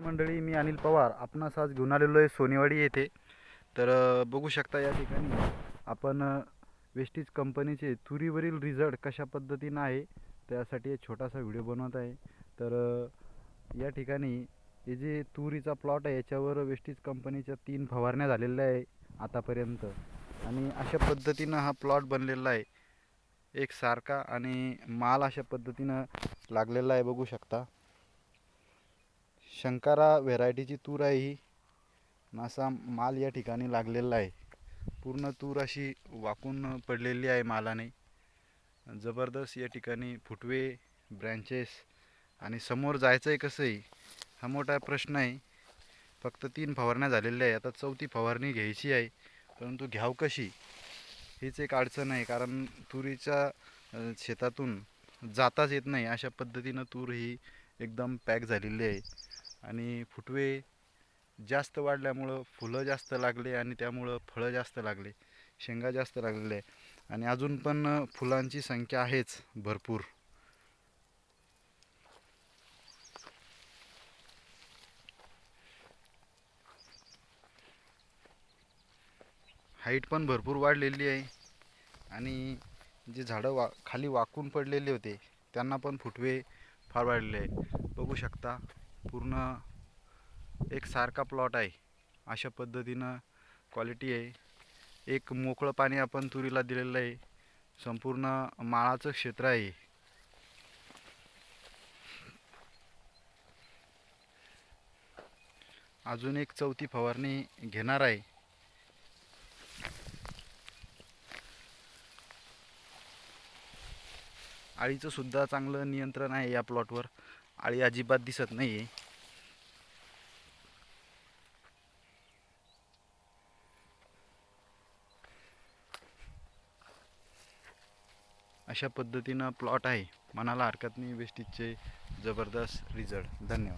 मंडळी मी अनिल पवार. आपणास आज घेऊन आलेलो आहे सोनेवाडी येथे. तर बघू शकता या ठिकाणी आपण वेस्टीज कंपनीचे तुरीवरील रिझल्ट कशा पद्धतीनं आहे त्यासाठी एक छोटासा व्हिडिओ बनवत आहे. तर या ठिकाणी हे जे तुरीचा प्लॉट आहे याच्यावर वेस्टीज कंपनीच्या तीन फवारण्या झालेल्या आहे आतापर्यंत. आणि अशा पद्धतीनं हा प्लॉट बनलेला आहे. एक सारखा आणि माल अशा पद्धतीनं लागलेला आहे बघू शकता. शंकारा व्हेरायटीची तूर आहे ही. असा माल या ठिकाणी लागलेला आहे. पूर्ण तूर अशी वाकून पडलेली आहे मालाने. जबरदस्त या ठिकाणी फुटवे ब्रँचेस आणि समोर जायचं आहे कसंही हा मोठा प्रश्न आहे. फक्त तीन फवारण्या झालेल्या आहे आता चौथी फवारणी घ्यायची आहे. परंतु घ्याव कशी? हीच एक अडचण आहे. कारण तुरीच्या शेतातून जाताच येत नाही. अशा पद्धतीनं तूर ही एकदम पॅक झालेली आहे. आणि फुटवे जास्त वाढल्यामुळं फुलं जास्त लागले आणि त्यामुळं फळं जास्त लागले शेंगा जास्त लागलेले आहे. आणि अजून पण फुलांची संख्या आहेच भरपूर. हाईट पण भरपूर वाढलेली आहे. आणि जे झाडं वा खाली वाकून पडलेले होते त्यांना पण फुटवे फार वाढलेले आहे बघू शकता. पूर्ण एक सारखा प्लॉट आहे. अशा पद्धतीनं क्वालिटी आहे. एक मोकळं पाणी आपण तुरीला दिलेलं आहे. संपूर्ण माळाचं क्षेत्र आहे. अजून एक चौथी फवारणी घेणार आहे. आळीचं सुद्धा चांगलं नियंत्रण आहे या प्लॉटवर आळी अजिबात दिसत नाही आहे अशा पद्धतीनं प्लॉट आहे. मनाला हरकत नाही. वेस्टीजचे जबरदस्त रिझल्ट. धन्यवाद.